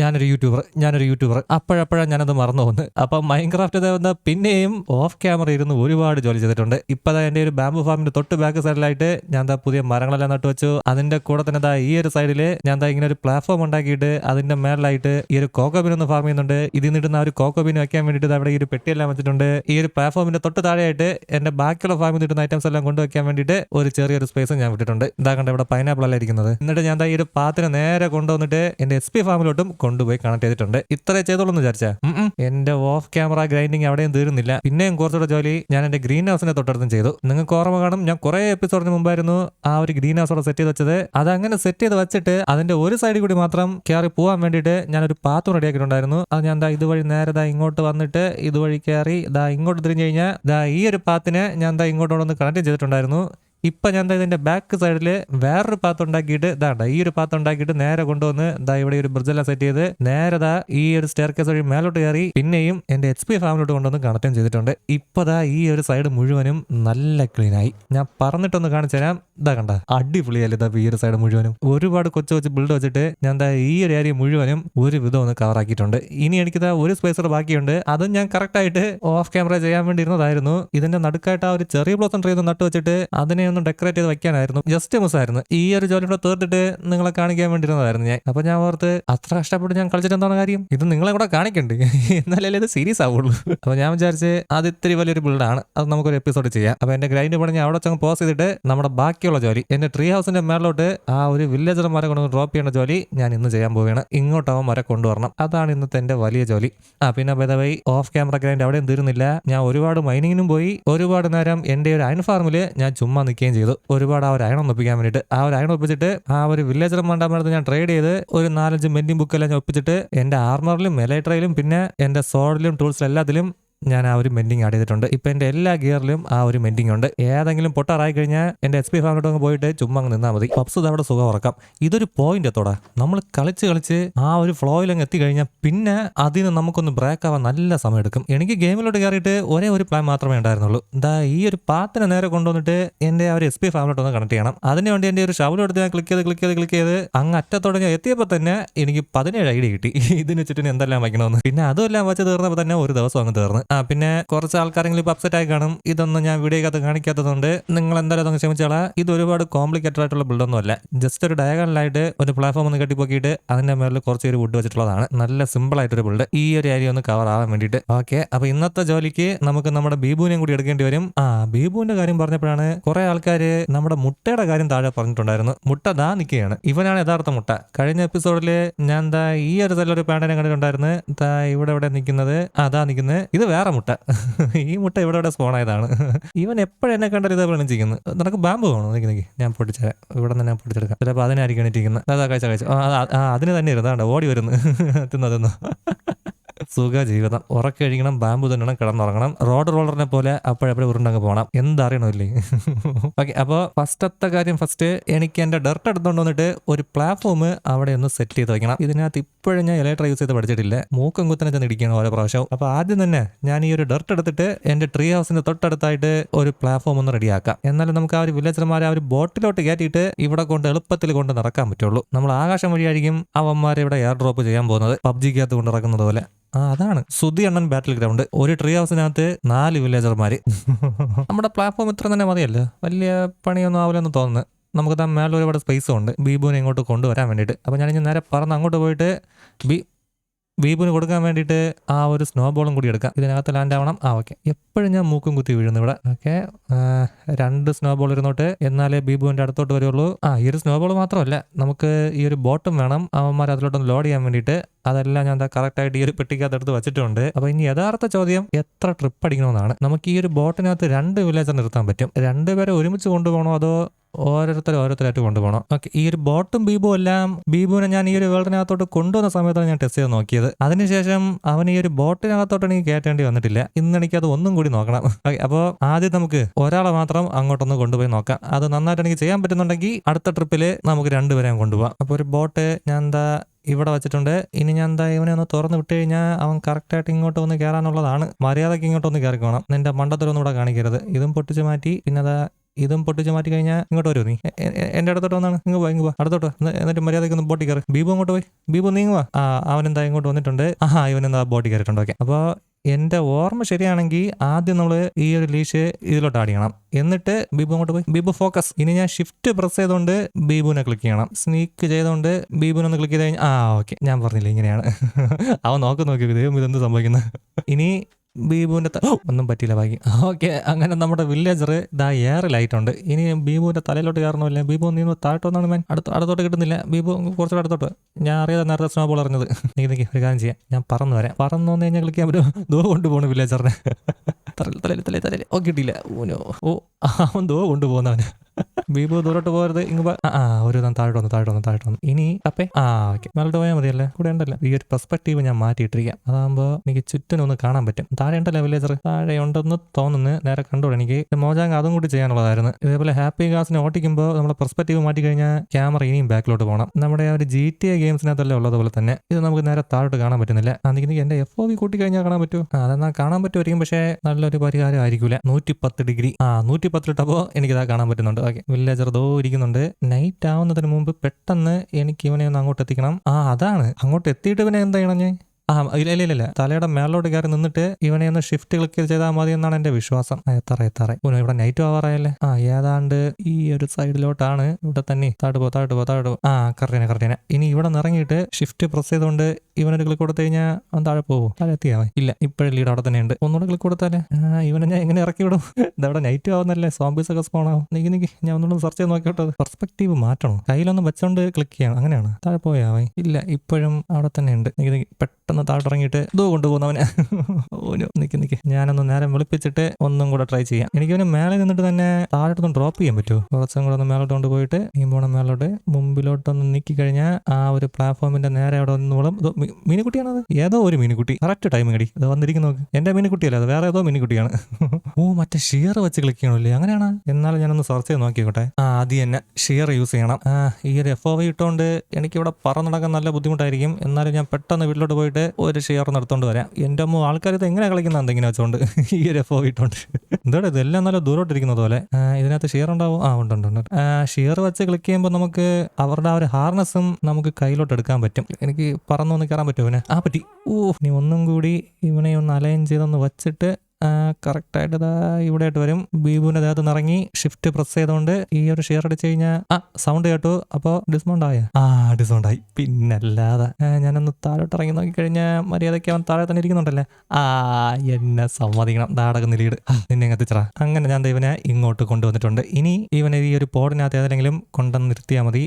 ഞാനൊരു യൂട്യൂബർ ഞാനൊരു യൂട്യൂബർ അപ്പോഴപ്പോഴാണ് ഞാനത് മറന്നു പോകുന്നത്. അപ്പം മൈൻക്രാഫ്റ്റ് വന്ന പിന്നെയും ഓഫ് ക്യാമറ ഇരുന്ന് ഒരുപാട് ജോലി ചെയ്തിട്ടുണ്ട്. ഇപ്പം എന്റെ ഒരു ബാമ്പു ഫാമിന്റെ തൊട്ട് ബാക്ക് സൈഡിലായിട്ട് ഞാൻ ദാ പുതിയ മരങ്ങളെല്ലാം നട്ടു വെച്ചു. അതിന്റെ കൂടെ തന്നെ ഈ ഒരു സൈഡിൽ ഞാൻ ദാ ഇങ്ങനെ ഒരു പ്ലാറ്റ്ഫോം ഉണ്ടാക്കിയിട്ട് അതിന്റെ മേളിലായിട്ട് ഈ ഒരു കോക്കോബിൻ ഒന്ന് ഫാം ചെയ്യുന്നുണ്ട്. ഇതിൽ നിന്നിട്ട് ആ ഒരു കോക്കോബിൻ വെക്കാൻ വേണ്ടിയിട്ട് അവിടെ ഈ ഒരു പെട്ടിയെല്ലാം വെച്ചിട്ടുണ്ട്. ഈ ഒരു പ്ലാറ്റ്ഫോമിന്റെ തൊട്ട് താഴെയായിട്ട് എന്റെ ബാക്കിയുള്ള ഫാമിൽ നിന്നിട്ടുന്ന ഐറ്റംസ് എല്ലാം കൊണ്ടു കൊണ്ടുവയ്ക്കാൻ വേണ്ടിയിട്ട് ഒരു ചെറിയൊരു സ്പേസ് ഞാൻ വിട്ടിട്ടുണ്ട്. ഇതാ കണ്ട ഇവിടെ പൈനാപ്പിൾ അല്ല ഇരിക്കുന്നത്. എന്നിട്ട് ഞാൻ ഈ ഒരു പാത്തിനെ നേരെ കൊണ്ടുവന്നിട്ട് എന്റെ എസ് പി ഫാമിലോട്ടും കൊണ്ടുപോയി കണക്ട് ചെയ്തിട്ടുണ്ട്. ഇത്രേ ചെയ്തോളൂ എന്ന് വിചാരിച്ചാ. എന്റെ ഓഫ് ക്യാമറ ഗ്രൈൻഡിങ് അവിടെയും തീരുന്നില്ല. പിന്നെയും കുറച്ചുകൂടെ ജോലി ഞാൻ എന്റെ ഗ്രീൻ ഹൗസിന്റെ തൊട്ടടുത്തും ചെയ്തു. നിങ്ങൾക്ക് ഓർമ്മ കാണും ഞാൻ കുറെ എപ്പിസോഡിന് മുമ്പായിരുന്നു ആ ഒരു ഗ്രീൻ ഹൗസ് അവിടെ സെറ്റ് ചെയ്ത് വെച്ചത്. അത് അങ്ങനെ സെറ്റ് ചെയ്ത് വെച്ചിട്ട് അതിന്റെ ഒരു സൈഡിൽ കൂടി മാത്രം കയറി പോകാൻ വേണ്ടിയിട്ട് ഞാനൊരു പാത്ത് റെഡിയാക്കിയിട്ടുണ്ടായിരുന്നു അത് ഞാൻ ദാ ഇതുവഴി നേരെ ദാ ഇങ്ങോട്ട് വന്നിട്ട് ഇതുവഴി കയറി ദാ ഇങ്ങോട്ട് തിരിഞ്ഞു കഴിഞ്ഞാൽ ദാ ഈ ഒരു പാത്തിനെ ഞാൻ ദാ ഇങ്ങോട്ട് ഒന്ന് കണക്ട് ചെയ്തിട്ടുണ്ടായിരുന്നു. ഇപ്പൊ ഞാൻ ഇതിന്റെ ബാക്ക് സൈഡിൽ വേറൊരു പാത്ത് ഉണ്ടാക്കിയിട്ട് ഇതാണ്ട ഈ ഒരു പാത്ത് ഉണ്ടാക്കിയിട്ട് നേരെ കൊണ്ടുവന്ന് ദാ ഇവിടെ ഒരു ബ്രിഡ്ജെല്ലാം സെറ്റ് ചെയ്ത് നേരെ ദാ ഈ ഒരു സ്റ്റെയർ കേസ് വഴി മേലോട്ട് കയറി പിന്നെയും എന്റെ എച്ച് പി ഫാമിലോട്ട് കൊണ്ടുവന്ന് കണക്റ്റും ചെയ്തിട്ടുണ്ട്. ഇപ്പം ദാ ഈ ഒരു സൈഡ് മുഴുവനും നല്ല ക്ലീനായി ഞാൻ പറഞ്ഞിട്ടൊന്ന് കാണിച്ചു തരാം. ഇതാ കണ്ട അടിപൊളിയല്ലേ ഇതാ ഈ ഒരു സൈഡ് മുഴുവനും. ഒരുപാട് കൊച്ചു കൊച്ചു ബിൽഡ് വെച്ചിട്ട് ഞാൻ ദാ ഈ ഒരു ഏരിയ മുഴുവനും ഒരു വിധം ഒന്ന് കവറാക്കിയിട്ടുണ്ട് ഇനി എനിക്കിതാ ഒരു സ്പേസർ ബാക്കിയുണ്ട്. അതും ഞാൻ കറക്റ്റായിട്ട് ഓഫ് ക്യാമറ ചെയ്യാൻ വേണ്ടി ഇരുന്നതായിരുന്നു. ഇതിന്റെ നടുക്കായിട്ട് ആ ഒരു ചെറിയ ബ്ലോസം ട്രീ ഒന്ന് നട്ടു വെച്ചിട്ട് അതിനെ ഒന്ന് ഡെക്കറേറ്റ് ചെയ്ത് വെക്കാനായിരുന്നു. ജസ്റ്റ് മിസ് ആയിരുന്നു ഈ ഒരു ജോലി കൂടെ തീർത്തിട്ട് നിങ്ങളെ കാണിക്കാൻ വേണ്ടിയിരുന്നതായിരുന്നു ഞാൻ. അപ്പൊ ഞാൻ ഓർത്ത് അത്ര കഷ്ടപ്പെട്ട് ഞാൻ കളിച്ചിട്ട് എന്താണ് കാര്യം? ഇത് നിങ്ങളെ കൂടെ കാണിക്കണ്ട്. എന്നാലല്ലേ ഇത് സീരിയസ് ആവുള്ളൂ. അപ്പൊ ഞാൻ വിചാരിച്ച് അത് ഇത്തിരി വലിയൊരു ബിൽഡാണ് അത് നമുക്കൊരു എപ്പിസോഡ് ചെയ്യാം. അപ്പൊ എന്റെ ഗ്രൈൻഡ് പണി ഞാൻ അവിടെ ചങ്ങ് പോസ് ചെയ്തിട്ട് നമ്മുടെ ബാക്കിയുള്ള ജോലി എന്റെ ട്രീ ഹൗസിന്റെ മേളിലോട്ട് ആ ഒരു വില്ലേജർമാരെ കൊണ്ട് ഡ്രോപ്പ് ചെയ്യേണ്ട ജോലി ഞാൻ ഇന്ന് ചെയ്യാൻ പോവുകയാണ്. ഇങ്ങോട്ട് അവൻ വരെ കൊണ്ടുവരണം. അതാണ് ഇന്നത്തെ എന്റെ വലിയ ജോലി. ആ പിന്നെ ബൈ ഓഫ് ക്യാമറ ഗ്രൈൻഡ് അവിടെയും തീരുന്നില്ല. ഞാൻ ഒരുപാട് മൈനിങ്ങിനും പോയി. ഒരുപാട് നേരം എന്റെ ഒരു അയൺ ഫാർമിൽ ഞാൻ ചുമ്മാ നിൽക്കുകയും ചെയ്തു. ഒരുപാട് ആ ഒരു അയണം ഒപ്പിക്കാൻ വേണ്ടിയിട്ട്. ആ ഒരു അയണം ഒപ്പിച്ചിട്ട് ആ ഒരു വില്ലേജർ മണ്ടാമരത്ത് ഞാൻ ട്രേഡ് ചെയ്ത് ഒരു നാലഞ്ച് മെന്റിംഗ് ബുക്കെല്ലാം ഞാൻ ഒപ്പിച്ചിട്ട് എന്റെ ആർമറിലും മെലൈട്രയിലും പിന്നെ എന്റെ സോഡിലും ടൂൾസിലും എല്ലാത്തിലും ഞാൻ ആ ഒരു മെൻഡിങ് ആഡ് ചെയ്തിട്ടുണ്ട്. ഇപ്പം എന്റെ എല്ലാ ഗിയറിലും ആ ഒരു മെൻഡിങ് ഉണ്ട്. ഏതെങ്കിലും പൊട്ടാറായി കഴിഞ്ഞാൽ എന്റെ എസ് പി ഫാമിലോട്ട് പോയിട്ട് ചുമ്മാ അങ്ങ് നിന്നാൽ മതി. പപ്സ് അവിടെ സുഖം ഉറക്കാം. ഇതൊരു പോയിന്റ് എത്തോടാ? നമ്മൾ കളിച്ച് കളിച്ച് ആ ഒരു ഫ്ലോയിൽ അങ്ങ് എത്തിക്കഴിഞ്ഞാൽ പിന്നെ അതിന് നമുക്കൊന്ന് ബ്രേക്ക് ആവാൻ നല്ല സമയം എടുക്കും എനിക്ക് ഗെയിമിലോട്ട് കയറിയിട്ട് ഒരേ ഒരു പ്ലാൻ മാത്രമേ ഉണ്ടായിരുന്നുള്ളൂ. എന്താ ഈ ഒരു പാത്തിനെ നേരെ കൊണ്ടുവന്നിട്ട് എന്റെ ആ ഒരു എസ് പി ഫാമിലോട്ട് ഒന്ന് കണക്ട് ചെയ്യണം. അതിന് വേണ്ടി എന്റെ ഒരു ഷവലും എടുത്ത് ഞാൻ ക്ലിക്ക് ചെയ്ത് ക്ലിക്ക് ചെയ്ത് ക്ലിക്ക് ചെയ്ത് അങ്ങ് അറ്റത്തോടെ ഞാൻ എത്തിയപ്പോൾ തന്നെ എനിക്ക് പതിനേഴ് ഐഡിയ കിട്ടി. ഇതിന് ഇനി എന്തെല്ലാം വയ്ക്കണമെന്ന്. പിന്നെ അതുമെല്ലാം വെച്ച് തീർന്നപ്പോൾ തന്നെ ഒരു ദിവസം അങ്ങ് തീർന്ന്. ആ പിന്നെ കുറച്ച് ആൾക്കാരെങ്കിലും ഇപ്പൊ അപ്സെറ്റ് ആയി കാണും. ഇതൊന്നും ഞാൻ വീഡിയോ വീഡിയോക്കകത്ത് കാണിക്കാത്തതുകൊണ്ട് നിങ്ങൾ എന്തായാലും അതൊന്ന് ഇത് ഒരുപാട് കോംപ്ലിക്കേറ്റഡ് ആയിട്ടുള്ള ബിൽഡൊന്നും അല്ല. ജസ്റ്റ് ഒരു ഡയഗണലായിട്ട് ഒരു പ്ലാറ്റ്ഫോം ഒന്ന് കെട്ടിപ്പോക്കിയിട്ട് അതിന്റെ മേളിൽ കുറച്ച് ഒരു വുഡ് വെച്ചിട്ടുള്ളതാണ്. നല്ല സിമ്പിൾ ആയിട്ടൊരു ബിൽഡ് ഈ ഒരു ഏരിയ ഒന്ന് കവർ ആവാൻ വേണ്ടിയിട്ട്. ഓക്കെ അപ്പൊ ഇന്നത്തെ ജോലിക്ക് നമുക്ക് നമ്മുടെ ബീബുവിനെയും കൂടി എടുക്കേണ്ടി വരും. ആ ബീബുവിന്റെ കാര്യം പറഞ്ഞപ്പോഴാണ് കുറെ ആൾക്കാർ നമ്മുടെ മുട്ടയുടെ കാര്യം താഴെ പറഞ്ഞിട്ടുണ്ടായിരുന്നു. മുട്ട ദാ നിൽക്കുകയാണ്. ഇവനാണ് യഥാർത്ഥ മുട്ട. കഴിഞ്ഞ എപ്പിസോഡിൽ ഞാൻ ദാ ഈ ഒരു സ്ഥലം ഒരു പാണ്ടനെ കണ്ടിട്ടുണ്ടായിരുന്നു. ദാ ഇവിടെ ഇവിടെ നിൽക്കുന്നത്. അതാ നിൽക്കുന്നത്. ഇത് വേറെ മുട്ട. ഈ മുട്ട ഇവിടെ ഇവിടെ സ്പോൺ ആയതാണ്. ഇവൻ എപ്പോഴും എന്നെ കണ്ടാൽ ഇതേപോലെ ചെയ്യുന്നത് നിനക്ക് ബാമ്പ് വേണോ? നിൽക്കി നിൽക്കി ഞാൻ പൊട്ടിച്ചേരാം. ഇവിടെ നിന്ന് ഞാൻ പൊട്ടിച്ചെടുക്കാം. ചിലപ്പോൾ അതിനായിരിക്കും എണീറ്റിരിക്കുന്നത്. അതാ കഴിച്ച കഴിച്ചു അതിന് തന്നെ ഇരുന്നാണ്ട് ഓടി വരുന്നു. തിന്നോ. സുഖ ജീവിതം. ഉറക്കഴിക്കണം ബാമ്പു തിന്നണം കിടന്നുറങ്ങണം. റോഡ് റോളറിനെ പോലെ അപ്പോഴപ്പോഴും ഉരുണ്ടങ്ങ് പോകണം. എന്തറിയണമില്ലേ? ഓക്കെ അപ്പോൾ ഫസ്റ്റത്തെ കാര്യം ഫസ്റ്റ് എനിക്ക് എന്റെ ഡെർട്ട് എടുത്തുകൊണ്ട് വന്നിട്ട് ഒരു പ്ലാറ്റ്ഫോം അവിടെ ഒന്ന് സെറ്റ് ചെയ്ത് വെക്കണം. ഇതിനകത്ത് ഇപ്പോഴും ഞാൻ ഇലക്ട്ര യൂസ് ചെയ്ത് പഠിച്ചിട്ടില്ല. മൂക്കം കുത്തനെ ചെന്ന് ഇടിക്കണം ഓരോ പ്രാവശ്യവും. അപ്പോൾ ആദ്യം തന്നെ ഞാൻ ഈ ഒരു ഡെർട്ട് എടുത്തിട്ട് എന്റെ ട്രീ ഹൗസിന്റെ തൊട്ടടുത്തായിട്ട് ഒരു പ്ലാറ്റ്ഫോം ഒന്ന് റെഡിയാക്കാം എന്നാലും നമുക്ക് ആ ഒരു വില്ലേജർമാരെ ആ ഒരു ബോട്ടിലോട്ട് കയറ്റിയിട്ട് ഇവിടെ കൊണ്ട് എളുപ്പത്തിൽ കൊണ്ട് നടക്കാൻ പറ്റുള്ളൂ. നമ്മൾ ആകാശം വഴിയായിരിക്കും അവന്മാരെ ഇവിടെ എയർ ഡ്രോപ്പ് ചെയ്യാൻ പോകുന്നത്. പബ്ജിക്കകത്ത് കൊണ്ട് ഇറക്കുന്നത് പോലെ. ആ അതാണ്. സുധി അണ്ണൻ ബാറ്റിൽ ഗ്രൗണ്ട് ഒരു ട്രീ ഹൗസിനകത്ത് നാല് വില്ലേജർമാര് നമ്മുടെ പ്ലാറ്റ്ഫോം ഇത്ര തന്നെ മതിയല്ലോ? വലിയ പണിയൊന്നും ആവില്ലെന്ന് തോന്നുന്നു. നമുക്ക് താൻ മേലെ ഒരുപാട് സ്പേസും ഉണ്ട്. ബീബുവിനെ ഇങ്ങോട്ട് കൊണ്ടുവരാൻ വേണ്ടിയിട്ട്. അപ്പോൾ ഞാൻ ഇനി നേരെ പറന്ന് അങ്ങോട്ട് പോയിട്ട് ബി ബീബുവിന് കൊടുക്കാൻ വേണ്ടിയിട്ട് ആ ഒരു സ്നോ ബോളും കൂടി എടുക്കാം. ഇതിനകത്ത് ലാൻഡ് ആവണം. ആ ഓക്കെ എപ്പോഴും ഞാൻ മൂക്കും കുത്തി വീഴുന്നു ഇവിടെ. ഓക്കെ രണ്ട് സ്നോ ബോൾ ഇരുന്നോട്ട് എന്നാലേ ബീബുവിന്റെ അടുത്തോട്ട് വരുള്ളൂ. ആ ഈ ഒരു സ്നോ ബോൾ മാത്രമല്ല. നമുക്ക് ഈ ഒരു ബോട്ടും വേണം. അവന്മാർ അതിലോട്ടൊന്ന് ലോഡ് ചെയ്യാൻ വേണ്ടിയിട്ട്. അതെല്ലാം ഞാൻ കറക്റ്റ് ആയിട്ട് ഈ ഒരു പെട്ടിക്കകത്ത് എടുത്ത് വെച്ചിട്ടുണ്ട്. അപ്പൊ ഇനി യഥാർത്ഥ ചോദ്യം എത്ര ട്രിപ്പ് അടിക്കണമെന്നാണ്. നമുക്ക് ഈ ഒരു ബോട്ടിനകത്ത് രണ്ട് വില്ലേജർ നിർത്താൻ പറ്റും. രണ്ടുപേരെ ഒരുമിച്ച് കൊണ്ടുപോകണോ അതോ ഓരോരുത്തർ ഓരോരുത്തരായിട്ട് കൊണ്ടുപോകണം? ഓക്കെ ഈ ഒരു ബോട്ടും ബീബും എല്ലാം ബീബുവിനെ ഞാൻ ഈ ഒരു വേൾഡിനകത്തോട്ട് കൊണ്ടുവന്ന സമയത്താണ് ഞാൻ ടെസ്റ്റ് ചെയ്ത് നോക്കിയത്. അതിനുശേഷം അവൻ ഈ ഒരു ബോട്ടിനകത്തോട്ട് എനിക്ക് കയറ്റേണ്ടി വന്നിട്ടില്ല. ഇന്ന് എനിക്ക് അത് ഒന്നും കൂടി നോക്കണം. ഓക്കെ അപ്പോൾ ആദ്യം നമുക്ക് ഒരാളെ മാത്രം അങ്ങോട്ടൊന്ന് കൊണ്ടുപോയി നോക്കാം. അത് നന്നായിട്ട് എനിക്ക് ചെയ്യാൻ പറ്റുന്നുണ്ടെങ്കിൽ അടുത്ത ട്രിപ്പിൽ നമുക്ക് രണ്ടുപേരെയും കൊണ്ടുപോകാം അപ്പോൾ ഒരു ബോട്ട് ഞാൻ എന്താ ഇവിടെ വെച്ചിട്ടുണ്ട്. ഇനി ഞാൻ എന്താ ഇവനെ ഒന്ന് തുറന്ന് വിട്ട് കഴിഞ്ഞാൽ അവൻ കറക്റ്റായിട്ട് ഇങ്ങോട്ട് ഒന്ന് കയറാനുള്ളതാണ് മര്യാദയ്ക്ക് ഇങ്ങോട്ട് ഒന്ന് കയറിക്കോണം നിന്റെ മണ്ടത്തിലൊന്നും ഇവിടെ കാണിക്കരുത്. ഇതും പൊട്ടിച്ച് മാറ്റി പിന്നെ അതാ ഇതും പൊട്ടിച്ച് മാറ്റി കഴിഞ്ഞാൽ ഇങ്ങോട്ട് വരൂ നീ. എന്റെ അടുത്തോട്ട് വന്നാണ്. ഇങ്ങ് പോയി ഇങ്ങ് പോ. അടുത്തോട്ട് എന്നിട്ട് മര്യാദയ്ക്ക് ഒന്ന് ബോട്ടി കയറി. ബീബു അങ്ങോട്ട് പോയി. ബീബു നീങ്ങുവാ ആ എന്താ ഇങ്ങോട്ട് വന്നിട്ടുണ്ട്. ആഹാ ഇവനെന്താ ബോട്ടി കയറിയിട്ടുണ്ട്. ഓക്കെ. അപ്പോൾ എന്റെ ഓർമ്മ ശരിയാണെങ്കിൽ ആദ്യം നമ്മൾ ഈ ഒരു ലീഷ് ഇതിലോട്ട് ആഡ് ചെയ്യണം. എന്നിട്ട് ബീബു അങ്ങോട്ട് പോയി. ബീബു ഫോക്കസ് ഇനി ഞാൻ ഷിഫ്റ്റ് പ്രസ് ചെയ്തുകൊണ്ട് ബീബുവിനെ ക്ലിക്ക് ചെയ്യണം. സ്നീക്ക് ചെയ്തുകൊണ്ട് ബീബുവിനെ ഒന്ന് ക്ലിക്ക് ചെയ്ത് കഴിഞ്ഞാൽ ആ ഓക്കെ ഞാൻ പറഞ്ഞില്ല ഇങ്ങനെയാണ്. അവൻ നോക്കി നോക്കി ദൈവം ഇതെന്ത് സംഭവിക്കുന്നത് ഇനി ഓ, ഒന്നും പറ്റിയില്ല ബാക്കി ഓക്കെ അങ്ങനെ നമ്മുടെ വില്ലേജർ ഇതാ ഏറെ ലൈറ്റ് ഉണ്ട് ഇനി ബീബുവിന്റെ തലയിലോട്ട് കയറണമില്ല? ബീബു നീ താഴോട്ട് വന്നാണ് മാൻ അടുത്ത് അടുത്തോട്ട് കിട്ടുന്നില്ല. ബീബു കുറച്ചുകൂടെ അടുത്തോട്ട്. ഞാൻ അറിയാതെ നേരത്തെ സ്നോ ബോൾ അറിഞ്ഞത് നീ നീക്കി ഒരു കാര്യം ചെയ്യാം. ഞാൻ പറന്നു വരാം. പറന്നു വന്നു കഴിഞ്ഞാൽ ക്ലിക്ക് പറ്റും ദോ കൊണ്ടുപോകണം വില്ലേജറിനെ തലയിൽ തലയിൽ തലയിൽ ഓ കിട്ടിയില്ല. ഓനോ ഓ അവൻ ദോ കൊണ്ടുപോകുന്നവന്. ബീബു ദൂരോട്ട് പോകരുത്. ഇങ്ങ് ആ ഒരു താഴോട്ട് വന്നു താഴോട്ട് വന്നു താഴോട്ട് ഇനി അപ്പേ. ആ ഓക്കെ. മേലോട്ട് പോയാൽ മതിയല്ലേ? കൂടെ ഉണ്ടല്ലോ. ഈ ഒരു പെർസ്പെക്റ്റീവ് ഞാൻ മാറ്റിയിട്ടിരിക്കാം. അതാകുമ്പോൾ എനിക്ക് ചുറ്റും ഒന്ന് കാണാൻ പറ്റും. താഴെ ഉണ്ടല്ലോ വില്ലേജർ താഴെ ഉണ്ടെന്ന് തോന്നുന്നു. നേരെ കണ്ടോളൂ എനിക്ക്. മോജാങ് അതും കൂടി ചെയ്യാനുള്ളതായിരുന്നു. ഇതേപോലെ ഹാപ്പി ഗ്ലാസിനെ ഓട്ടിക്കുമ്പോൾ നമ്മുടെ പെർസ്പെക്റ്റീവ് മാറ്റി കഴിഞ്ഞാൽ ക്യാമറ ഇനിയും ബാക്കിലോട്ട് പോകണം നമ്മുടെ ആ ഒരു ജി ടി എ ഗെയിംസിനകത്തല്ലേ ഉള്ളതുപോലെ തന്നെ. ഇത് നമുക്ക് നേരെ താഴോട്ട് കാണാൻ പറ്റുന്നില്ല. എനിക്ക് എന്റെ എഫ് ഒ വി കൂട്ടി കഴിഞ്ഞാൽ കാണാൻ പറ്റുമോ ആ അതെന്നാൽ കാണാൻ പറ്റുമായിരിക്കും പക്ഷേ നല്ലൊരു പരിഹാരം ആയിരിക്കില്ല നൂറ്റി പത്ത് ഡിഗ്രി. ആ നൂറ്റി പത്ത് ഇട്ടപ്പോൾ എനിക്കിതാ കാണാൻ പറ്റുന്നുണ്ട്. ഓക്കെ വില്ലേജർ ദോ ഇരിക്കുന്നുണ്ട്. നൈറ്റ് ആവുന്നതിന് മുമ്പ് പെട്ടെന്ന് എനിക്ക് ഇവനെ ഒന്ന് അങ്ങോട്ട് എത്തിക്കണം ആ അതാണ്. അങ്ങോട്ട് എത്തിയിട്ട് ഇവനെ എന്താ ചെയ്യണം ഞാൻ ആ ഇല്ല ഇല്ല ഇല്ല, തലയുടെ മേലോട്ട് കയറി നിന്നിട്ട് ഇവനെ ഒന്ന് ഷിഫ്റ്റ് ക്ലിക്ക് ചെയ്താൽ മതി എന്നാണ് എന്റെ വിശ്വാസം എത്ര എത്ര? ഇവിടെ നൈറ്റ് ആവാറായല്ലേ ആ ഏതാണ്ട് ഈ ഒരു സൈഡിലോട്ടാണ് ഇവിടെ തന്നെ. താഴോട്ട് പോ താഴോട്ട് പോ താഴോട്ട് പോ ആ കറക്റ്റേനെ കറക്റ്റേനെ ഇനി ഇവിടെ നിറങ്ങിയിട്ട് ഷിഫ്റ്റ് പ്രസ് ചെയ്തുകൊണ്ട് ഇവനൊരു ക്ലിക്ക് കൊടുത്തു കഴിഞ്ഞാൽ അവൻ താഴെ പോകും താഴെ എത്തിയാവേ ഇല്ല ഇപ്പോഴും ലീഡ് അവിടെ തന്നെ ഉണ്ട്. ഒന്നുകൂടെ ക്ലിക്ക് കൊടുത്താലേ? ഇവനെ ഞാൻ എങ്ങനെ ഇറക്കി വിടും? ഇതവിടെ നൈറ്റ് ആവുന്നല്ലേ? സോംബീസ് ഒക്കെ സ്പോൺ ആവും. നീക്കി നീക്കി. ഞാൻ ഒന്നുകൂടെ സെർച്ച് ചെയ്ത് നോക്കിയോട്ടെ പെർസ്പെക്റ്റീവ് മാറ്റണം. കയ്യിലൊന്നും വെച്ചോണ്ട് ക്ലിക്ക് ചെയ്യണം. അങ്ങനെയാണ്? താഴെ പോയാവേ ഇല്ല ഇപ്പോഴും അവിടെ തന്നെ ഉണ്ട്. നീക്കി നീക്കി. പെട്ടെന്ന് താഴോട്ട് ഇറങ്ങിയിട്ട് ഇതോ കൊണ്ടുപോകുന്നവനെ. ഓനോ നിക്ക് നിക്ക്. ഞാനൊന്ന് നേരം വിളിപ്പിച്ചിട്ട് ഒന്നും കൂടെ ട്രൈ ചെയ്യാം. എനിക്ക് അവന് മേലെ നിന്നിട്ട് തന്നെ താഴോട്ടൊന്ന് ഡ്രോപ്പ് ചെയ്യാൻ പറ്റുമോ? കുറച്ചും കൂടെ ഒന്ന് മേലോട്ട് കൊണ്ടുപോയിട്ട് ഈ പോണ മേലോട്ട് മുമ്പിലോട്ടൊന്ന് നീക്കി കഴിഞ്ഞാൽ ആ ഒരു പ്ലാറ്റ്ഫോമിന്റെ നേരെ അവിടെ ഒന്നോളം മീനുകുട്ടിയാണത്? ഏതോ ഒരു മീനുകുട്ടി. കറക്റ്റ് ടൈമിംഗ് അടി. ഇത് വന്നിരിക്കുന്നു നോക്ക്. എന്റെ മീനുകുട്ടിയല്ല അത്? വേറെ ഏതോ മീനുകുട്ടിയാണ്. ഓ മറ്റേ ഷിയർ വെച്ച് ക്ലിക്ക് ചെയ്യണമല്ലേ അങ്ങനെയാണ്? എന്നാലും ഞാനൊന്ന് സെർച്ച് ചെയ്ത് നോക്കിക്കോട്ടെ. ആ അത് തന്നെ ഷിയർ യൂസ് ചെയ്യണം. ഈ ഒരു എഫ് ഒ വൈ ഇട്ടുകൊണ്ട് പറന്ന് നടക്കാൻ നല്ല ബുദ്ധിമുട്ടായിരിക്കും. എന്നാലും ഞാൻ പെട്ടെന്ന് വീട്ടിലോട്ട് പോയിട്ട് ഒരു ഷിയർ നടത്തോണ്ട് വരാം. എന്റെ അമ്മ ആൾക്കാർ ഇത് എങ്ങനെ കളിക്കുന്ന എന്തെങ്കിലും വെച്ചോണ്ട് ഈ ഒരു എഫ് ഒ വൈ ഇട്ടുകൊണ്ട് ഇതെല്ലാം നല്ല ദൂരോട്ടിരിക്കുന്നത് പോലെ. ഇതിനകത്ത് ഷിയർ ഉണ്ടാവും? ആ ഉണ്ട് ഉണ്ട് ഉണ്ട്. ഷിയർ വെച്ച് ക്ലിക്ക് ചെയ്യുമ്പോൾ നമുക്ക് അവരുടെ ആ ഒരു ഹാർനസും നമുക്ക് കയ്യിലോട്ട് എടുക്കാൻ പറ്റും. എനിക്ക് പറന്നു ഒന്ന് കയറാൻ പറ്റുമോ ഇവനെ? ആ പറ്റി. ഓ നീ ഒന്നും കൂടി ഇവനെ ഒന്ന് അലൈൻ ചെയ്തൊന്ന് വച്ചിട്ട് കറക്റ്റായിട്ട് ഇവിടെ ആയിട്ട് വരും. ബീബുവിന്റെ ദേഹത്ത് നിറങ്ങി ഷിഫ്റ്റ് പ്രസ് ചെയ്തുകൊണ്ട് ഈ ഒരു ഷെയർ അടിച്ചു കഴിഞ്ഞാൽ ആ സൗണ്ട് കേട്ടു. അപ്പോൾ ഡിസ്മൗണ്ട് ആയ. ആ ഡിസ്മൗണ്ട് ആയി. പിന്നല്ലാതെ ഞാനൊന്ന് താഴോട്ട് ഇറങ്ങി നോക്കി കഴിഞ്ഞാൽ മര്യാദയ്ക്ക് അവൻ താഴെ തന്നെ ഇരിക്കുന്നുണ്ടല്ലേ? ആ എന്നെ സമ്മതിക്കണം. ദാടകുന്ന ലീഡ് നിന്നെ എത്തിച്ചറ അങ്ങനെ ഞാൻ ഇവനെ ഇങ്ങോട്ട് കൊണ്ടുവന്നിട്ടുണ്ട്. ഇനി ഇവനെ ഈ ഒരു പോഡിനകത്ത് ഏതെങ്കിലും കൊണ്ടുവന്ന് നിർത്തിയാൽ മതി.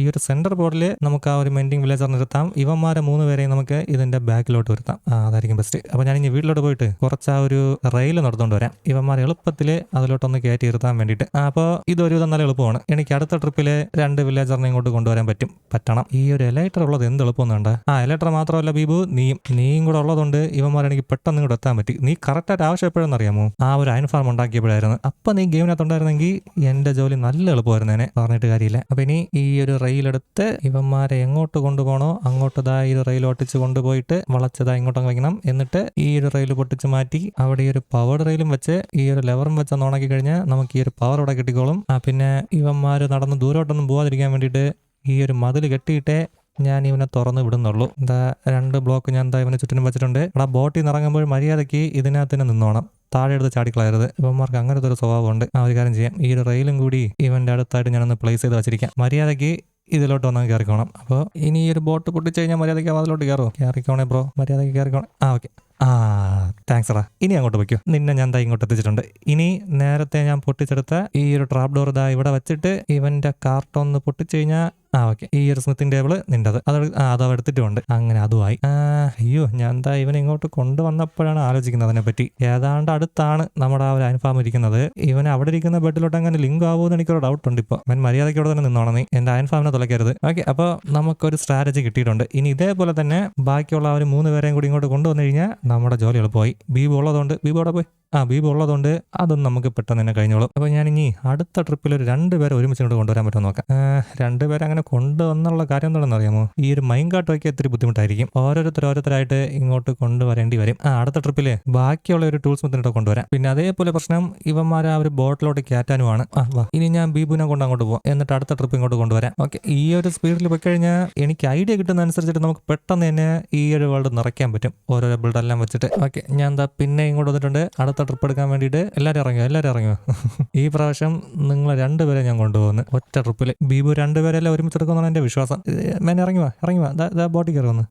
ഈ ഒരു സെന്റർ ബോർഡിൽ നമുക്ക് ആ ഒരു മെന്റിംഗ് വില്ലേജർ നിർത്താം. ഇവന്മാരെ മൂന്ന് പേരെയും നമുക്ക് ഇതിന്റെ ബാക്കിലോട്ട് വരുത്താം. അതായിരിക്കും ബെസ്റ്റ് അപ്പൊ ഞാൻ ഇനി വീട്ടിലോട്ട് പോയിട്ട് കുറച്ച് ആ ഒരു റെയിൽ നടന്നുകൊണ്ട് വരാം. ഇവന്മാർ എളുപ്പത്തിൽ അതിലോട്ടൊന്ന് കയറ്റി ഇരുത്താൻ വേണ്ടിയിട്ട്. അപ്പോൾ ഇതൊരു നല്ല എളുപ്പമാണ്. എനിക്ക് അടുത്ത ട്രിപ്പിൽ രണ്ട് വില്ലേജറിനെ ഇങ്ങോട്ട് കൊണ്ടുവരാൻ പറ്റും. പറ്റണം. ഈ ഒരു എലൈറ്റർ ഉള്ളത് എന്ത് എളുപ്പമൊന്നുണ്ട് ആ എലൈറ്റർ മാത്രമല്ല ബീബു നീയും നീയും കൂടെ ഉള്ളതുകൊണ്ട് ഇവന്മാർ എനിക്ക് പെട്ടെന്ന് ഇങ്ങോട്ട് എത്താൻ പറ്റി. നീ കറക്റ്റായിട്ട് ആവശ്യം അറിയാമോ? ആ ഒരു അയൺ ഉണ്ടാക്കിയപ്പോഴായിരുന്നു. അപ്പൊ നീ ഗെയിമിനകത്തുണ്ടായിരുന്നെങ്കിൽ എന്റെ ജോലി നല്ല എളുപ്പമായിരുന്നേനെ. പറഞ്ഞിട്ട് കാര്യമില്ല. അപ്പൊ ഇനി ഈ ഒരു റെയിലെടുത്ത് ഇവന്മാരെ എങ്ങോട്ട് കൊണ്ടുപോകണോ അങ്ങോട്ട് ദാ ഒരു റെയിൽ ഒട്ടിച്ച് കൊണ്ടുപോയിട്ട് വളച്ചതാ ഇങ്ങോട്ടങ്ങ് വയ്ക്കണം എന്നിട്ട് ഈ ഒരു റെയിൽ പൊട്ടിച്ച് മാറ്റി അവിടെ ഈ ഒരു പവർ റെയിലും വെച്ച് ഈ ഒരു ലെവറും വെച്ച് ഒന്ന് ഉണക്കി കഴിഞ്ഞാൽ നമുക്ക് ഈ ഒരു പവർ ഇവിടെ കിട്ടിക്കോളും. പിന്നെ ഇവന്മാർ നടന്ന് ദൂരോട്ടൊന്നും പോവാതിരിക്കാൻ വേണ്ടിയിട്ട് ഈ ഒരു മതിൽ കെട്ടിയിട്ടേ ഞാൻ ഇവനെ തുറന്ന് വിടുന്നുള്ളൂ. എന്താ രണ്ട് ബ്ലോക്ക് ഞാൻ എന്താ ഇവനെ ചുറ്റിനും വെച്ചിട്ടുണ്ട്. അവിടെ ബോട്ടിൽ നിന്ന് ഇറങ്ങുമ്പോൾ മര്യാദയ്ക്ക് ഇതിനകത്ത് തന്നെ നിന്നോണം. താഴെ എടുത്ത് ചാടിക്കളയരുത്. ഇവന്മാർക്ക് അങ്ങനത്തെ ഒരു സ്വഭാവമുണ്ട്. ആ ഒരു കാര്യം ചെയ്യാം. ഈ ഒരു റെയിലും കൂടി ഇവന്റെ അടുത്തായിട്ട് ഞാനൊന്ന് പ്ലേസ് ചെയ്ത് വെച്ചിരിക്കാം. മര്യാദയ്ക്ക് ഇതിലോട്ട് വന്നാൽ കയറിക്കോണം അപ്പോൾ ഇനി ഈ ഒരു ബോട്ട് പൊട്ടിച്ച് കഴിഞ്ഞാൽ മര്യാദയ്ക്ക് അതിലോട്ട് കയറുമോ കയറിക്കോണേ ബ്രോ. മര്യാദയ്ക്ക് കയറിക്കോണേ ആ ഓക്കെ ആ താങ്ക്സ് എടാ. ഇനി അങ്ങോട്ട് വയ്ക്കൂ നിന്നെ ഞാൻ ദാ ഇങ്ങോട്ട് എത്തിച്ചിട്ടുണ്ട്. ഇനി നേരത്തെ ഞാൻ പൊട്ടിച്ചെടുത്ത ഈ ഒരു ട്രാപ്പ് ഡോർ ഇതാ ഇവിടെ വെച്ചിട്ട് ഇവന്റെ കാർട്ടൊന്ന് പൊട്ടിച്ചു കഴിഞ്ഞാൽ ആ ഓക്കെ. ഈ ഒരു ടേബിൾ നിന്റെത് അത്. അത് എടുത്തിട്ടുമുണ്ട് അങ്ങനെ അതുമായി. അയ്യോ ഞാൻ എന്താ ഇവൻ ഇങ്ങോട്ട് കൊണ്ടുവന്നപ്പോഴാണ് ആലോചിക്കുന്നത് അതിനെപ്പറ്റി. ഏതാണ്ട് അടുത്താണ് നമ്മുടെ ആ ഒരു അനുഫാം ഇരിക്കുന്നത്. ഇവൻ അവിടെ ഇരിക്കുന്ന ബെഡിലോട്ട് അങ്ങനെ ലിങ്ക് ആവുമെന്ന് എനിക്കൊരു ഡൗട്ട് ഉണ്ട് ഇപ്പോൾ അവൻ മര്യാദയ്ക്കോട് തന്നെ നിന്നോണം നീ. എന്റെ അയൻഫാമിനെ തുളയ്ക്കരുത് ഓക്കെ അപ്പോൾ നമുക്കൊരു സ്ട്രാറ്റജി കിട്ടിയിട്ടുണ്ട്. ഇനി ഇതേപോലെ തന്നെ ബാക്കിയുള്ള ആ ഒരു മൂന്ന് പേരെയും കൂടി ഇങ്ങോട്ട് കൊണ്ടുവന്നു കഴിഞ്ഞാൽ നമ്മുടെ ജോലി എളുപ്പമായി. ബീബ് ഉള്ളതുകൊണ്ട്. ബീബു അവിടെ പോയി? ആ ബീബ് ഉള്ളതുകൊണ്ട് അതൊന്നും നമുക്ക് പെട്ടെന്ന് തന്നെ കഴിഞ്ഞോളും. അപ്പോൾ ഞാൻ ഇനി അടുത്ത ട്രിപ്പിൽ ഒരു രണ്ട് പേരെ ഒരുമിച്ച് ഇങ്ങോട്ട് കൊണ്ടുവരാൻ പറ്റുമോ നോക്കാം. രണ്ട് പേരെ അങ്ങനെ കൊണ്ടുവന്നുള്ള കാര്യം എന്താണെന്ന് അറിയാമോ? ഈ ഒരു മൈൻ കാട്ടൊക്കെ ഇത്തിരി ബുദ്ധിമുട്ടായിരിക്കും. ഓരോരുത്തർ ഓരോരുത്തരായിട്ട് ഇങ്ങോട്ട് കൊണ്ടുവരേണ്ടി വരും. ആ അടുത്ത ട്രിപ്പിൽ ബാക്കിയുള്ള ഒരു ടൂൾസ് മെത്തിനിട്ട് കൊണ്ടുവരാം. പിന്നെ അതേപോലെ പ്രശ്നം ഇവന്മാർ ആ ഒരു ബോട്ടിലോട്ട് കയറ്റാനുമാണ്. ഇനി ഞാൻ ബീബുനെ കൊണ്ട് അങ്ങോട്ട് പോകാം എന്നിട്ട് അടുത്ത ട്രിപ്പ് ഇങ്ങോട്ട് കൊണ്ടുവരാം. ഓക്കെ ഈ ഒരു സ്പീഡിൽ പോയി കഴിഞ്ഞാൽ എനിക്ക് ഐഡിയ കിട്ടുന്ന അനുസരിച്ചിട്ട് നമുക്ക് പെട്ടെന്ന് തന്നെ ഈ ഒരു വേൾഡ് നിറയ്ക്കാൻ പറ്റും. ഓരോരോ ബിൽഡെല്ലാം വെച്ചിട്ട്. ഓക്കെ ഞാൻ എന്താ പിന്നെ ഇങ്ങോട്ട് വന്നിട്ടുണ്ട്. അടുത്ത ട്രിപ്പ് എടുക്കാൻ വേണ്ടിയിട്ട് എല്ലാവരും ഇറങ്ങിയോ എല്ലാവരും ഇറങ്ങിയോ ഈ പ്രാവശ്യം നിങ്ങൾ രണ്ടുപേരെ ഞാൻ കൊണ്ടുപോകുന്നു. ഒറ്റ ട്രിപ്പിൽ ബീബു രണ്ടുപേരെല്ലാം ഒരുമിച്ച് എടുക്കുമെന്നാണ് എന്റെ വിശ്വാസം. മേനെ ഇറങ്ങിവാ ഇറങ്ങിവാ. ഇറങ്ങി ദാ ബോട്ടിൽ കയറി വന്ന്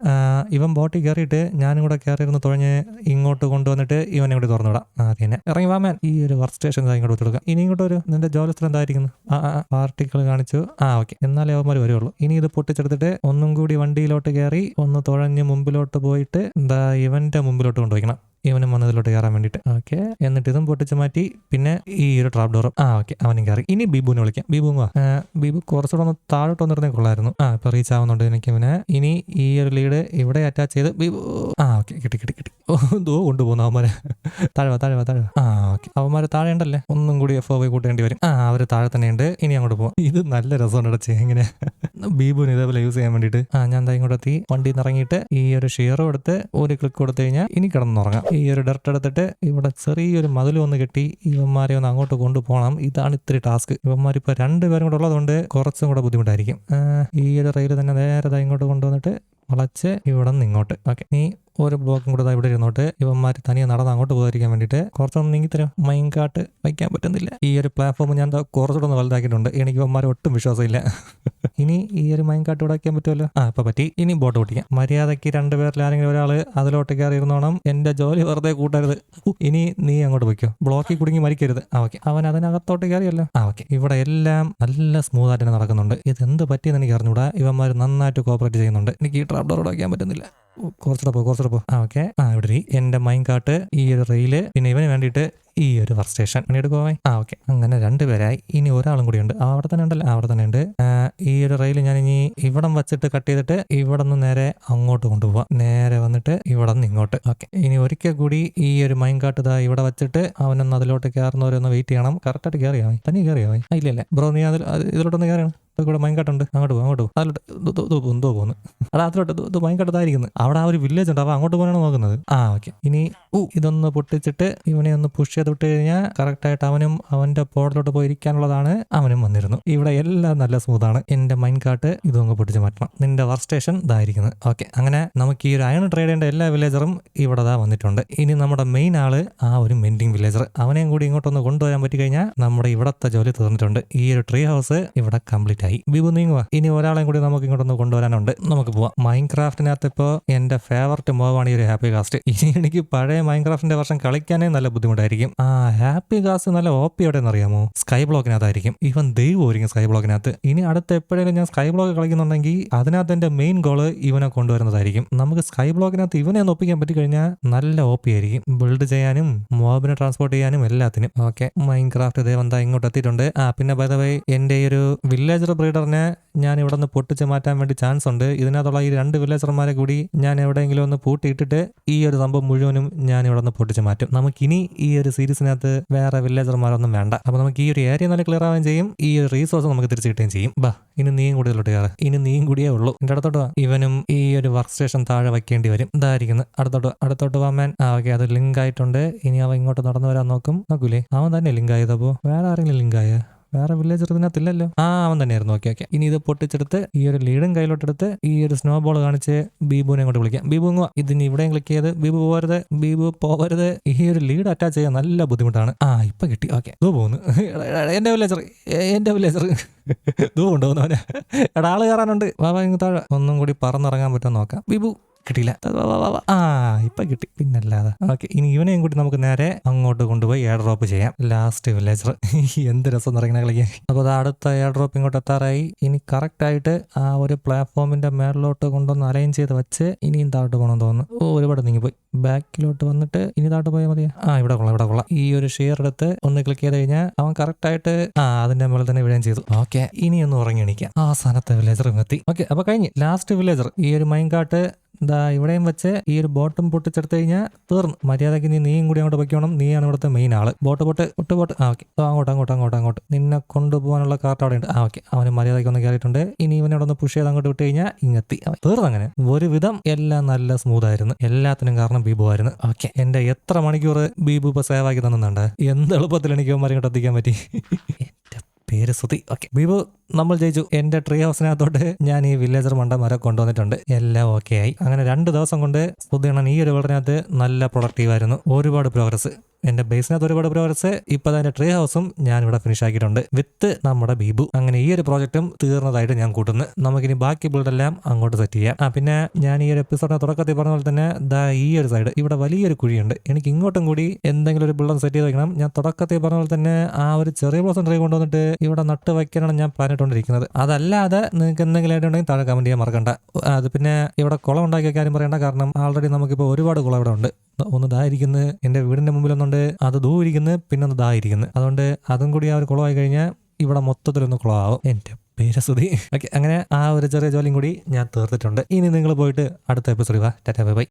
ഇവൻ ബോട്ടിൽ കയറിയിട്ട് ഞാനും കൂടെ കയറിയിരുന്ന് തുഴഞ്ഞ് ഇങ്ങോട്ട് കൊണ്ടുവന്നിട്ട് ഇവനെ കൂടി തുറന്നു വിടാം. ആ തന്നെ ഇറങ്ങി വാ മാൻ. ഈ ഒരു വർക്ക് സ്റ്റേഷൻ ഇങ്ങോട്ട് കൊടുക്കാം ഇനി ഇങ്ങോട്ട് ഒരു നിന്റെ ജോലിസ്ഥലം എന്തായിരിക്കുന്നു? ആ പാർട്ടിക്കിൾ കാണിച്ചു. ആ ഓക്കെ എന്നാലേ അവന്മാർ വരുള്ളൂ ഇനി ഇത് പൊട്ടിച്ചെടുത്തിട്ട് ഒന്നും കൂടി വണ്ടിയിലോട്ട് കയറി ഒന്ന് തുഴഞ്ഞ് മുമ്പിലോട്ട് പോയിട്ട് എന്താ ഇവന്റെ മുമ്പിലോട്ട് കൊണ്ടുപോയിക്കണം. ഇവനും വന്നതിലോട്ട് കയറാൻ വേണ്ടിട്ട് ഓക്കെ. എന്നിട്ട് ഇതും പൊട്ടിച്ച് മാറ്റി പിന്നെ ഈ ഒരു ട്രാപ്പ് ഡോറും ആ ഓക്കെ. അവനും കയറി. ഇനി ബീബുവിനെ വിളിക്കാം. ബീബു വാ ബിബു കുറച്ചുകൂടെ ഒന്ന് താഴോട്ട് വന്നിരുന്നേ കൊള്ളായിരുന്നു. ആ ഇപ്പൊ റീച്ച് ആവുന്നുണ്ട് എനിക്ക് ഇവനെ ഇനി ഈ ഒരു ലീഡ് ഇവിടെ അറ്റാച്ച് ചെയ്ത് ബീബു ആ ഓക്കെ കിട്ടി കിട്ടി കിട്ടി. ദോ കൊണ്ടുപോകുന്നു അവന്മാരെ. താഴെ താഴെ താഴെ ആ ഓക്കെ. അവന്മാരെ താഴെ ഉണ്ടല്ലേ? ഒന്നും കൂടി എഫ് പോയി കൂട്ടേണ്ടി വരും. ആ അവർ താഴെ തന്നെ ഉണ്ട്. ഇനി അങ്ങോട്ട് പോകാം ഇത് നല്ല രസമാണ് അടച്ചേ എങ്ങനെ ബീബുവിന് ഇതേപോലെ യൂസ് ചെയ്യാൻ വേണ്ടിയിട്ട്. ആ ഞാൻ ദാ ഇങ്ങോട്ട് എത്തി. വണ്ടിയിൽ നിന്ന് ഇറങ്ങിയിട്ട് ഈ ഒരു ഷെയർ എടുത്ത് ഒരു ക്ലിക്ക് കൊടുത്തു കഴിഞ്ഞാൽ ഇനി കിടന്നുറങ്ങാം ഈ ഒരു ഡർട്ട് എടുത്തിട്ട് ഇവിടെ ചെറിയൊരു മതിൽ ഒന്ന് കെട്ടി ഇവന്മാരെ ഒന്ന് അങ്ങോട്ട് കൊണ്ടുപോകണം. ഇതാണ് ഇത്തിരി ടാസ്ക് ഇവന്മാരിപ്പോൾ രണ്ടുപേരും കൂടെ ഉള്ളതുകൊണ്ട് കുറച്ചും കൂടെ ബുദ്ധിമുട്ടായിരിക്കും. ഈ ഒരു റെയിൽ തന്നെ നേരെ ഇങ്ങോട്ട് കൊണ്ടുവന്നിട്ട് വളച്ച് ഇവിടെ നിന്ന് ഇങ്ങോട്ട്. ഓക്കെ. നീ ഒരു ബ്ലോക്കും കൂടെ ഇവിടെ ഇരുന്നോട്ട്. ഇവന്മാർ തനിയെ നടന്ന് അങ്ങോട്ട് പോകാതിരിക്കാൻ വേണ്ടിയിട്ട് കുറച്ചൊന്നും നീങ്ങി തരും മൈൻകാട്ട് വയ്ക്കാൻ പറ്റുന്നില്ല. ഈ ഒരു പ്ലാറ്റ്ഫോം ഞാൻ കുറച്ചുകൂടെ ഒന്ന് വലുതാക്കിയിട്ടുണ്ട്. എനിക്ക് ഇവന്മാരെ ഒട്ടും വിശ്വാസമില്ല. ഇനി ഈ ഒരു മൈൻകാട്ട് ഇവിടെ വയ്ക്കാൻ പറ്റുമല്ലോ? ആ ഇപ്പൊ പറ്റി. ഇനി ബോട്ട് ഓടിക്കാം മര്യാദയ്ക്ക് രണ്ടുപേരിൽ ആരെങ്കിലും ഒരാൾ അതിലോട്ട് കയറി ഇരുന്നോണം. എന്റെ ജോലി വെറുതെ കൂട്ടരുത്. ഇനി നീ അങ്ങോട്ട് വയ്ക്കോ ബ്ലോക്കിൽ കുടുങ്ങി മരിക്കരുത്. ആ ഓക്കെ. അവൻ അതിനകത്തോട്ട് കയറിയല്ലോ. ആ ഓക്കെ. ഇവിടെ എല്ലാം നല്ല സ്മൂത്ത് ആയിട്ട് നടക്കുന്നുണ്ട്. ഇത് എന്ത് പറ്റിയെന്ന് എനിക്ക് അറിഞ്ഞൂടാ. ഇവന്മാർ നന്നായിട്ട് കോപ്പറേറ്റ് ചെയ്യുന്നുണ്ട്. എനിക്ക് ഈ ഡോർ വയ്ക്കാൻ പറ്റുന്നില്ല. കുറച്ചുകൂടെ പോ കുറച്ചുകൂടെ പോ ആ ഓക്കെ. ആ ഇവിടെ എന്റെ മൈൻ കാട്ട് ഈ ഒരു റെയിൽ പിന്നെ ഇവന് വേണ്ടിയിട്ട് ഈ ഒരു വർക്ക് സ്റ്റേഷൻ പണിയെടുക്കുവായി ആ ഓക്കെ. അങ്ങനെ രണ്ടുപേരായി ഇനി ഒരാളും കൂടി ഉണ്ട്. അവിടെ തന്നെ ഉണ്ടല്ലോ. അവിടെ തന്നെ ഉണ്ട്. ഈ ഒരു റെയിൽ ഞാൻ ഇനി ഇവിടം വെച്ചിട്ട് കട്ട് ചെയ്തിട്ട് ഇവിടെ നിന്ന് നേരെ അങ്ങോട്ട് കൊണ്ടുപോവാം. നേരെ വന്നിട്ട് ഇവിടെ നിന്ന് ഇങ്ങോട്ട്. ഓക്കെ. ഇനി ഒരിക്കൽ കൂടി ഈ ഒരു മൈൻ കാട്ട് ഇതാ ഇവിടെ വെച്ചിട്ട് അവനൊന്ന് അതിലോട്ട് കയറുന്നവരൊന്ന് വെയിറ്റ് ചെയ്യണം. കറക്റ്റായിട്ട് കയറിയാവേ തന്നെ കയറിയാവേ ആ ഇല്ല ഇല്ല. ബ്രോ നീ അതിൽ അത് ഇതിലോട്ടൊന്ന് കയറിയാണ് കൂടെ മൈൻകാട്ടുണ്ട് അങ്ങോട്ട് പോകും അങ്ങോട്ട് പോകും അതിലോട്ട് എന്തോ എന്തോ പോകുന്നു അവിടെ അതിലോട്ട് മൈൻകാട്ടതായിരിക്കുന്നു അവിടെ ആ ഒരു വില്ലേജ് ഉണ്ട്. അപ്പോൾ അങ്ങോട്ട് പോകാനാണ് നോക്കുന്നത്? ആ ഓക്കെ. ഇനി ഊ ഇതൊന്ന് പൊട്ടിച്ചിട്ട് ഇവനെ ഒന്ന് പുഷ് ചെയ്ത് വിട്ട് കഴിഞ്ഞാൽ കറക്റ്റായിട്ട് അവനും അവന്റെ പോർട്ടിലോട്ട് പോയി ഇരിക്കാനുള്ളതാണ് അവനും വന്നിരുന്നു. ഇവിടെ എല്ലാം നല്ല സ്മൂത്താണ് എന്റെ മൈൻകാട്ട് ഇതും അങ്ങ് പൊട്ടിച്ച് മാറ്റണം. നിന്റെ വർക്ക് സ്റ്റേഷൻ ഇതായിരിക്കുന്നത് ഓക്കെ. അങ്ങനെ നമുക്ക് ഈ ഒരു അയൺ ചെയ്യേണ്ട എല്ലാ വില്ലേജറും ഇവിടെ ദാ വന്നിട്ടുണ്ട്. ഇനി നമ്മുടെ മെയിൻ ആൾ ആ ഒരു മെൻഡിങ് വില്ലേജർ അവനെയും കൂടി ഇങ്ങോട്ടൊന്ന് കൊണ്ടുവരാൻ പറ്റി കഴിഞ്ഞാൽ നമ്മുടെ ഇവിടത്തെ ജോലി തീർന്നിട്ടുണ്ട്. ഈ ഒരു ട്രീ ഹൗസ് ഇവിടെ കംപ്ലീറ്റ് ആയി. ബിബു നീങ്ങുക ഇനി ഒരാളെയും കൂടി നമുക്ക് ഇങ്ങോട്ടൊന്ന് കൊണ്ടുവരാനുണ്ട്. നമുക്ക് പോവാം. മൈൻ ക്രാഫ്റ്റിനകത്ത് ഇപ്പോൾ എന്റെ ഫേവററ്റ് മോവാണ് ഈ ഒരു ഹാപ്പി കാസ്റ്റ് ഇനി എനിക്ക് പഴയ മൈൻ ക്രാഫ്റ്റിന്റെ വർഷം കളിക്കാനേ നല്ല ബുദ്ധിമുട്ടായിരിക്കും. ആ ഹാപ്പി കാസ്റ്റ് നല്ല ഓപ്പി എവിടെയെന്ന് അറിയാമോ സ്കൈ ബ്ലോക്കിനകത്തായിരിക്കും ഇവൻ ദൈവമായിരിക്കും സ്കൈ ബ്ലോക്കിനകത്ത് ഇനി അടുത്ത എപ്പോഴെങ്കിലും ഞാൻ സ്കൈ ബ്ലോക്ക് കളിക്കുന്നുണ്ടെങ്കിൽ അതിനകത്ത് എന്റെ മെയിൻ ഗോൾ ഇവനെ കൊണ്ടുവരുന്നതായിരിക്കും. നമുക്ക് സ്കൈ ബ്ലോക്കിനകത്ത് ഇവനെ ഒന്ന് ഒപ്പിക്കാൻ പറ്റി കഴിഞ്ഞാൽ നല്ല ഓപ്പി ആയിരിക്കും. ബിൽഡ് ചെയ്യാനും മോബിനെ ട്രാൻസ്പോർട്ട് ചെയ്യാനും എല്ലാത്തിനും. ഓക്കെ മൈൻ ക്രാഫ്റ്റ് ദേവന്താ ഇങ്ങോട്ട് എത്തിയിട്ടുണ്ട് ആ പിന്നെ ബൈ എന്റെ ഈ ഒരു വില്ലേജർ ബ്രീഡറിനെ ഞാൻ ഇവിടെ നിന്ന് പൊട്ടിച്ച് മാറ്റാൻ വേണ്ടി ചാൻസ് ഉണ്ട്. ഇതിനകത്തുള്ള ഈ രണ്ട് വില്ലേജർമാരെ കൂടി ഞാൻ എവിടെയെങ്കിലും ഒന്ന് പൂട്ടിയിട്ടിട്ട് ഈ ഒരു സംഭവം മുഴുവനും ഞാൻ ഇവിടെ നിന്ന് പൊട്ടിച്ച് മാറ്റും. നമുക്കിനി ഈ ഒരു സീരീസിനകത്ത് വേറെ വില്ലേജർമാരൊന്നും വേണ്ട. അപ്പൊ നമുക്ക് ഈ ഒരു ഏരിയ നല്ല ക്ലിയർ ആവുകയും ചെയ്യും. ഈ ഒരു റീസോഴ്സ് നമുക്ക് തിരിച്ചു കിട്ടുകയും ചെയ്യും. ബാ ഇനി നീയും കൂടുതലോട്ട് കയറാം. ഇനി നീയും കൂടിയേ ഉള്ളൂ. എന്റെ അടുത്തോട്ട് ഇവനും ഈ ഒരു വർക്ക് സ്റ്റേഷൻ താഴെ വയ്ക്കേണ്ടി വരും. ഇതായിരിക്കുന്നു അടുത്തോട്ട്. അടുത്തോട്ട് വാമാൻ ആ ഓക്കെ അത് ലിങ്ക് ആയിട്ടുണ്ട്. ഇനി അവ ഇങ്ങോട്ട് നടന്നു വരാൻ നോക്കും. നോക്കൂലേ? അവൻ തന്നെ ലിങ്ക് ആയതപ്പോ വേറെ ആരെങ്കിലും ലിങ്ക് ആയ? വേറെ വില്ലേജർ ഇതിനകത്തില്ലല്ലോ? ആ അവൻ തന്നെയായിരുന്നു. ഓക്കെ ഓക്കെ ഇനി ഇത് പൊട്ടിച്ചെടുത്ത് ഈ ഒരു ലീഡും കയ്യിലോട്ടെടുത്ത് ഈ ഒരു സ്നോ ബോൾ കാണിച്ച് ബീബുവിനെ അങ്ങോട്ട് വിളിക്കാം. ബീബു ഇങ്ങ്. ഇതിന് ഇവിടെയും ക്ലിക്ക് ചെയ്ത് ബീബു പോകരുത് ബീബു പോകരുത് ഈ ഒരു ലീഡ് അറ്റാച്ച് ചെയ്യാൻ നല്ല ബുദ്ധിമുട്ടാണ്. ആ ഇപ്പൊ കിട്ടി. ഓക്കെ ദൂ പോകുന്നു എന്റെ വില്ലേജർ എന്റെ വില്ലേജർ ദൂ കൊണ്ടുപോകുന്നവനെ എടാ ആൾ കയറാനുണ്ട്. വാ ഇങ്ങ് താഴെ. ഒന്നും കൂടി പറന്നിറങ്ങാൻ പറ്റുമോ നോക്കാം. ബീബു കിട്ടിയില്ല. ആ ഇപ്പൊ കിട്ടി. പിന്നല്ലാതെ. ഓക്കെ ഇനി ഇവനെയും കൂടി നമുക്ക് നേരെ അങ്ങോട്ട് കൊണ്ടുപോയി എയർ ഡ്രോപ്പ് ചെയ്യാം. ലാസ്റ്റ് വില്ലേജർ എന്ത് രസം നിറങ്ങണ കളിക്കാൻ. അപ്പൊ അത് അടുത്ത എയർ ഡ്രോപ്പ് ഇങ്ങോട്ട് എത്താറായി. ഇനി കറക്റ്റ് ആയിട്ട് ആ ഒരു പ്ലാറ്റ്ഫോമിന്റെ മേളിലോട്ട് കൊണ്ടുവന്ന് അലൈൻ ചെയ്ത് വെച്ച് ഇനിയും താഴോട്ട് പോകണമെന്ന് തോന്നുന്നു. ഓ ഒരുപാട് നീങ്ങി പോയി ബാക്കിലോട്ട് വന്നിട്ട് ഇനി താഴോട്ട് പോയാൽ മതിയാ? ആ ഇവിടെ കൊള്ളാം ഇവിടെ കൊള്ളാം. ഈ ഒരു ഷെയർ എടുത്ത് ഒന്ന് ക്ലിക്ക് ചെയ്ത് കഴിഞ്ഞാൽ അവൻ കറക്റ്റ് ആയിട്ട് ആ അതിന്റെ മുകളിൽ തന്നെ വീഴുകയും ചെയ്തു. ഓക്കെ ഇനി ഒന്ന് ഉറങ്ങി എണീക്കാം. ആ സ്ഥാനത്തെ വില്ലേജർ എത്തി. ഓക്കെ അപ്പൊ കഴിഞ്ഞ്. ലാസ്റ്റ് വില്ലേജർ ഈ ഒരു മൈൻകാട്ട് ദാ ഇവിടെയും വെച്ച് ഈ ഒരു ബോട്ടും പൊട്ടിച്ചെടുത്ത് കഴിഞ്ഞാൽ തീർന്നു. മര്യാദയ്ക്ക് നീ നീയും കൂടി അങ്ങോട്ട് വയ്ക്കണം നീയാണ് ഇവിടുത്തെ മെയിൻ ആൾ. ബോട്ട് പൊട്ട് ഒട്ട് ബോട്ട് ആ ഓക്കെ അങ്ങോട്ട് അങ്ങോട്ട് അങ്ങോട്ട് അങ്ങോട്ട്. നിന്നെ കൊണ്ടുപോകാനുള്ള കാർട്ട് അവിടെ ഉണ്ട്. ആ ഓക്കെ അവന് മര്യാദയ്ക്ക് ഒന്ന് കയറിയിട്ടുണ്ട്. ഇനി ഇവനെ അവിടെ ഒന്ന് പുഷ് ചെയ്ത് അങ്ങോട്ട് വിട്ട് കഴിഞ്ഞാൽ ഇങ്ങെത്തി. തീർന്നു അങ്ങനെ. ഒരുവിധം എല്ലാം നല്ല സ്മൂത്ത് ആയിരുന്നു. എല്ലാത്തിനും കാരണം ബീബു ആയിരുന്നു. ഓക്കെ എന്റെ എത്ര മണിക്കൂർ ബീബു ഇപ്പൊ സേവ് ആക്കി തന്നുണ്ട് എന്ത് എളുപ്പത്തിൽ എനിക്ക് ഇവന്മാരെ ഇങ്ങോട്ട് എത്തിക്കാൻ പറ്റി? പേര് സുതി ഓക്കെ ബിബു നമ്മൾ ജയിച്ചു. എന്റെ ട്രീ ഹൗസിനകത്തോട്ട് ഞാൻ ഈ വില്ലേജർ മണ്ടന്മാരെ കൊണ്ടുവന്നിട്ടുണ്ട്. എല്ലാം ഓക്കെ ആയി. അങ്ങനെ രണ്ട് ദിവസം കൊണ്ട് സുധിയണ്ണൻ ഈ ഒരു വിളറിനകത്ത് നല്ല പ്രൊഡക്റ്റീവ് ആയിരുന്നു. ഒരുപാട് പ്രോഗ്രസ് എന്റെ ബേസിനകത്ത് ഒരുപാട് പ്രോഗ്രസ് ഇപ്പൊ അതിന്റെ ട്രീ ഹൗസും ഞാൻ ഇവിടെ ഫിനിഷ് ആക്കിയിട്ടുണ്ട്. വിത്ത് നമ്മുടെ ബീബു. അങ്ങനെ ഈ ഒരു പ്രോജക്റ്റും തീർന്നതായിട്ട് ഞാൻ കൂട്ടുന്നു. നമുക്കിനി ബാക്കി ബിൽഡെല്ലാം അങ്ങോട്ട് സെറ്റ് ചെയ്യാം. ആ പിന്നെ ഞാൻ ഈ ഒരു എപ്പിസോഡിന് തുടക്കത്തിൽ പറഞ്ഞ പോലെ തന്നെ ദാ ഈ ഒരു സൈഡ് ഇവിടെ വലിയൊരു കുഴിയുണ്ട്. എനിക്ക് ഇങ്ങോട്ടും കൂടി എന്തെങ്കിലും ഒരു ബിൽഡം സെറ്റ് ചെയ്ത് വെക്കണം. ഞാൻ തുടക്കത്തിൽ പറഞ്ഞ പോലെ തന്നെ ആ ഒരു ചെറിയ ബ്ലോസം ട്രീ കൊണ്ടുവന്നിട്ട് ഇവിടെ നട്ട് വയ്ക്കാനാണ് ഞാൻ പറഞ്ഞിട്ടുണ്ടിരിക്കുന്നത്. അതല്ലാതെ നിങ്ങൾക്ക് എന്തെങ്കിലും ആയിട്ടുണ്ടെങ്കിൽ താഴെ കമന്റ് ചെയ്യാൻ മറക്കണ്ട. അത് പിന്നെ ഇവിടെ കുളം ഉണ്ടാക്കിയ കാര്യം പറയണ്ട. കാരണം ആൾറെഡി നമുക്കിപ്പോൾ ഒരുപാട് കുളം ഇവിടെ ഉണ്ട്. ഒന്ന് ദാ ഇരിക്കുന്നത് എന്റെ വീടിന്റെ മുമ്പിൽ ഒന്നുണ്ട് അത് ദൂ ഇരിക്കുന്നത് പിന്നെ ഒന്ന് ദാ ഇരിക്കുന്നത് അതുകൊണ്ട് അതും കൂടി ആ ഒരു കുളമായി കഴിഞ്ഞാൽ ഇവിടെ മൊത്തത്തിലൊന്ന് കുളമാവും. എന്റെ പേര് പേരസുതി ഓക്കെ അങ്ങനെ ആ ഒരു ചെറിയ ജോലിയും കൂടി ഞാൻ തീർത്തിട്ടുണ്ട്. ഇനി നിങ്ങൾ പോയിട്ട് അടുത്ത എപ്പിസോഡ് വാ. Tata bye bye.